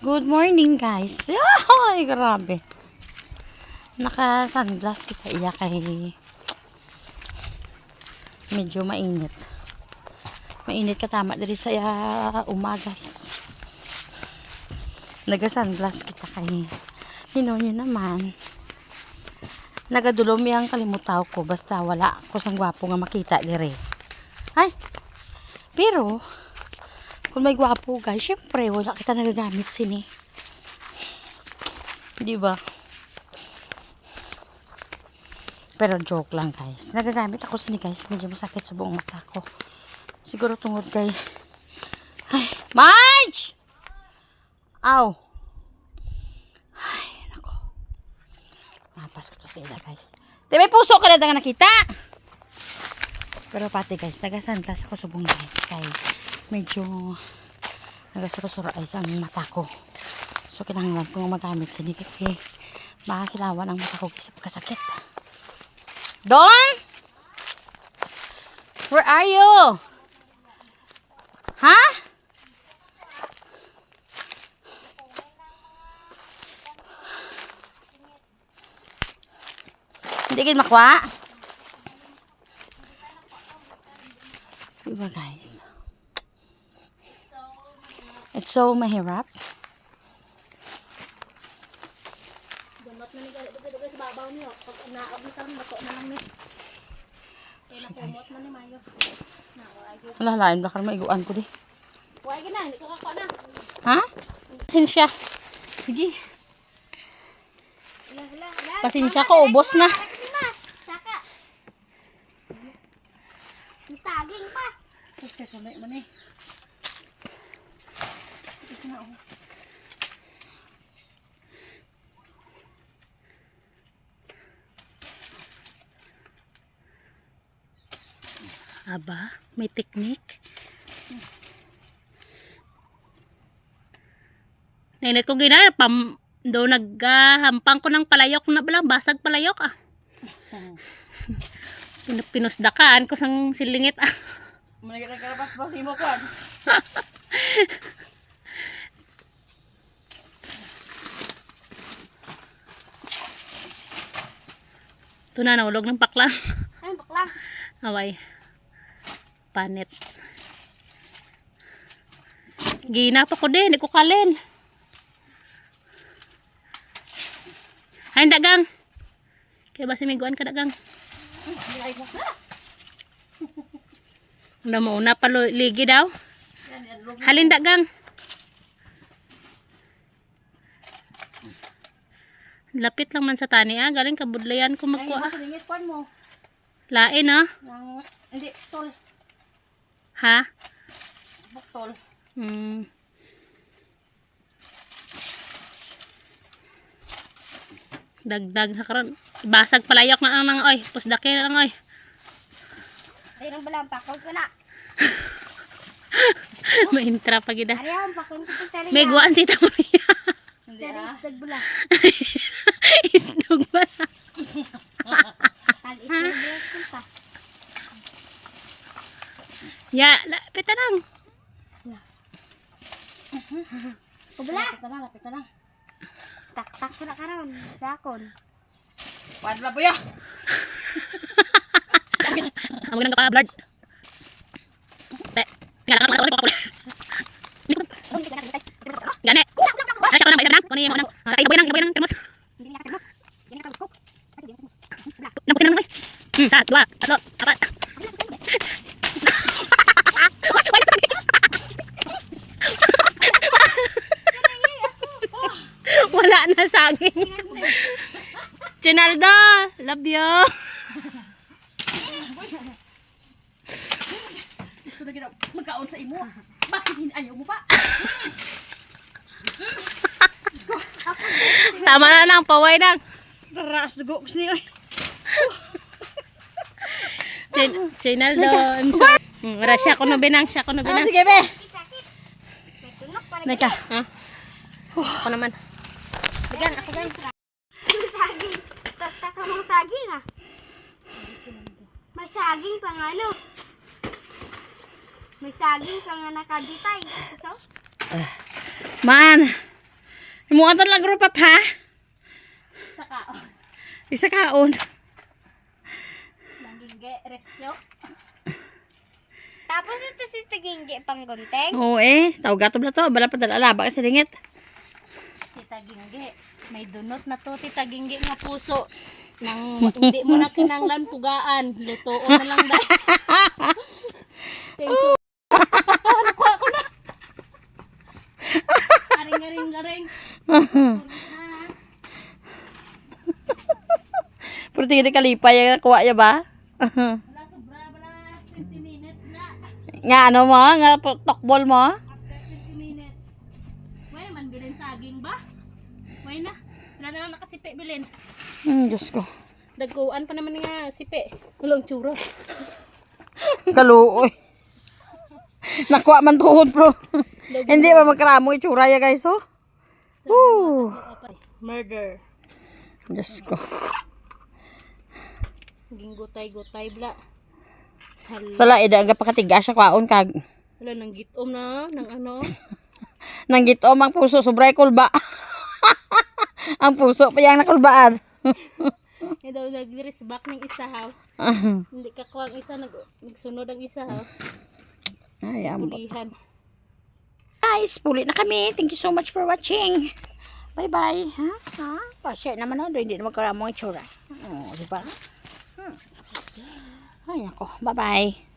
Good morning guys. Ay, grabe. Naka sunglass kita iya kay medyo mainit. Mainit ka tama diri sa ah, umaga guys. Naga sunglass kita kay Hino nyo naman. Nagadulom yung kalimutaw ko basta wala ko sang gwapo nga makita dire. Ay. Pero kung may gwapo guys, syempre wala kita nagagamit sini. Di ba? Pero joke lang guys. Nagagamit ako sini guys. Medyo masakit sa buong mata ko. Siguro tungod kay... Ay, Marge! Aw! Ay, nako. Mapas ko to sa ila guys. Di may puso ka na nakita! Pero pati guys, nagasan class ako subong guys. Kay medyo nagasuro-suro ay ang mata ko. So, kinahanglan ko magamit sa nikit kay makasilawan ang mata ko sa pagkasakit. Don! Where are you? Ha? Hindi kayo makwa? Diba guys? It's so mahirap. Gamot na ni gali dugay sa babaw niyo. Pag naab ni karon bato na lang ni. Kaya nakumot man ni Mayo. Na wala lain bakal maiguan ko di. Wala na, hindi ko kako na. Ha? Pasensya. Sige. Pasensya ko, ubos na. Saka. Saging pa. Tapos kaya sumay mo na eh. Ito na oh. Aba, may teknik. Nainit ko ginaya, pam, do naghahampang ko ng palayok na bala, basag palayok ah. Pin- Pinusdakaan ko sang silingit ah. Managit ang karabas ba si mo Ito na, nahulog ng paklang. Ay, bakla. Away. Panit. Gina pa ko din, ko kalin. Ay, dagang. Kaya ba simiguan ka dagang? Ano mo una pa lo- ligi daw? Halin dagang. Lapit lang man sa tani ah. Galing kabudlayan ko Ay, magkuha. mo singit kwan mo. Lain ah. Nang hindi tol, Ha? buktol. Hmm. Dagdag na karon. Basag palayok na ang nang oy. Pusdake na lang oy. Ay nang balang pakol ko na. Maintra pa gida. Ari ang pakol ko sa May guwan tita Maria. Dari dagbula. Isnog ba? Ya, la, pita lang. Kubla. Lapit na, lapit na. Tak-tak ko na karon. Sakon. Wad ba po ya? Amo nang ka blood. Te. Ngala ka ko ko. Gane. Ay, siya ka na may lang. Kuno yung ano. Ay, iboy nang, iboy nang termos. Hindi niya katemos. Hindi niya katemos. Napusin na lang oy. Hmm, sa, dua, tatlo, apat. Wala sa Wala na saging. Chinaldo, love you. Gusto na ginaw. Magkaon sa imo. Bakit hindi ayaw mo pa? Tama na lang, paway lang. Taras oy. Chin Chinaldo, I'm sorry. Hmm, Wala siya ko no binang, siya ko no Ah, binang. sige be. Nika. Ha? Ako naman. Digan, ako gan. Saging. Tak-tak ka mong saging ah. May saging pa nga ano. May saging ka nga nakagitay. So, Man, Imuatan lang group up ha. Sa kaon. Isa kaon. Nangingge, rescue. Tapos ito si Taginggi pang gunteng. Oo eh. Tawag gato na to. Bala pa dalala. Baka sa lingit. Tita Gingge. May dunot na to, Tita Gingge nga puso. Nang hindi mo na kinanglan pugaan. Lutoon na lang dahil. Thank you. Nakuha ko na. Garing, garing, garing. Pero tingin kalipay yung nakuha niya ba? Wala, sobra, wala. 20 minutes na. nga ano mo? Nga tokbol mo? May na. Wala na lang nakasipi bilin. Hmm, Diyos ko. Dagkuan pa naman nga sipi. Walang tsura. Kaluoy. Nakuha man tuhod bro. Hindi ba magkaramo itsura ya guys oh. Woo. Murder. Diyos ko. Naging gutay-gutay bla. Hala, Sala ida ang pakatiga siya kwaon kag. hala nang gitom na, nang ano. Nang gitom ang puso sobray kulba. ang puso pa yang nakulbaan. Yan daw nag-dress back ng isa ha. Hindi ka kuha ang isa, nag nagsunod ang isa ha. Ay, ambot. Pulihan. Guys, puli na kami. Thank you so much for watching. Bye-bye. Ha? Ha? Pa-share naman na. Hindi naman karamo itsura. Oh, di ba? Hmm. Ay, nako. Bye-bye.